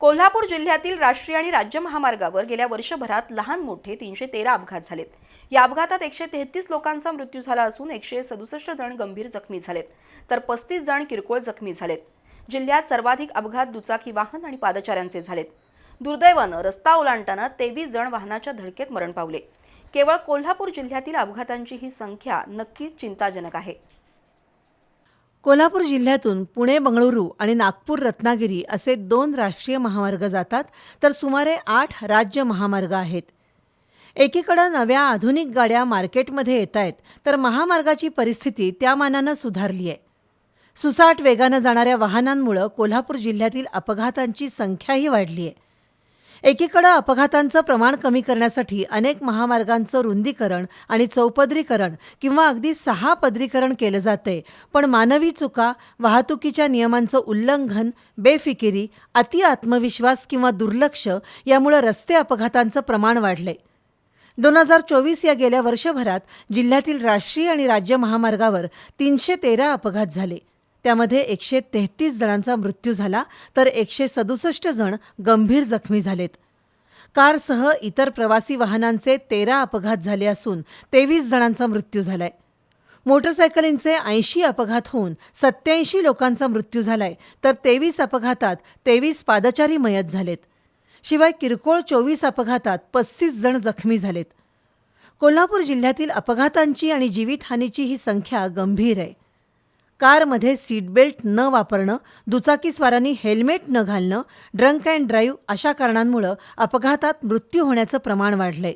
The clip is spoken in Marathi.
कोल्हापूर जिल्ह्यातील राष्ट्रीय आणि राज्य महामार्गावर गेल्या वर्षभरात लहान मोठे तीनशे तेरा अपघात झालेत. या अपघातात एकशे तेहतीस लोकांचा मृत्यू झाला असून एकशे सदुसष्ट जण गंभीर जखमी झालेत तर पस्तीस जण किरकोळ जखमी झालेत. जिल्ह्यात सर्वाधिक अपघात दुचाकी वाहन आणि पादचाऱ्यांचे झालेत. दुर्दैवानं रस्ता ओलांडताना तेवीस जण वाहनाच्या धडकेत मरण पावले. केवळ कोल्हापूर जिल्ह्यातील अपघातांची ही संख्या नक्कीच चिंताजनक आहे. कोल्हापूर जिल्ह्यातून पुणे बंगळुरू आणि नागपूर रत्नागिरी असे दोन राष्ट्रीय महामार्ग जातात तर सुमारे आठ राज्य महामार्ग आहेत. एकीकडं नव्या आधुनिक गाड्या मार्केटमध्ये येत आहेत तर महामार्गाची परिस्थिती त्या मानानं सुधारली आहे सुसाट वेगानं जाणाऱ्या वाहनांमुळं कोल्हापूर जिल्ह्यातील अपघातांची संख्याही वाढली आहे एकीकडं अपघातांचं प्रमाण कमी करण्यासाठी अनेक महामार्गांचं रुंदीकरण आणि चौपदरीकरण किंवा अगदी सहा पदरीकरण केलं जाते पण मानवी चुका वाहतुकीच्या नियमांचं उल्लंघन बेफिकिरी अति आत्मविश्वास किंवा दुर्लक्ष यामुळे रस्ते अपघातांचं प्रमाण वाढले. दोन हजार चोवीस या गेल्या वर्षभरात जिल्ह्यातील राष्ट्रीय आणि राज्य महामार्गावर तीनशे तेरा अपघात झाले. त्यामध्ये एकशे तेहतीस जणांचा मृत्यू झाला तर एकशे सदुसष्ट जण गंभीर जखमी झालेत. कारसह इतर प्रवासी वाहनांचे तेरा अपघात झाले असून तेवीस जणांचा मृत्यू झालाय. मोटरसायकलींचे ऐंशी अपघात होऊन सत्याऐंशी लोकांचा मृत्यू झालाय तर तेवीस अपघातात तेवीस पादचारी मयत झालेत. शिवाय किरकोळ चोवीस अपघातात पस्तीस जण जखमी झालेत. कोल्हापूर जिल्ह्यातील अपघातांची आणि जीवितहानीची ही संख्या गंभीर आहे. कारमध्ये सीटबेल्ट न वापरणं दुचाकीस्वारांनी हेल्मेट न घालणं ड्रंक अँड ड्राईव्ह अशा कारणांमुळं अपघातात मृत्यू होण्याचं प्रमाण वाढलंय.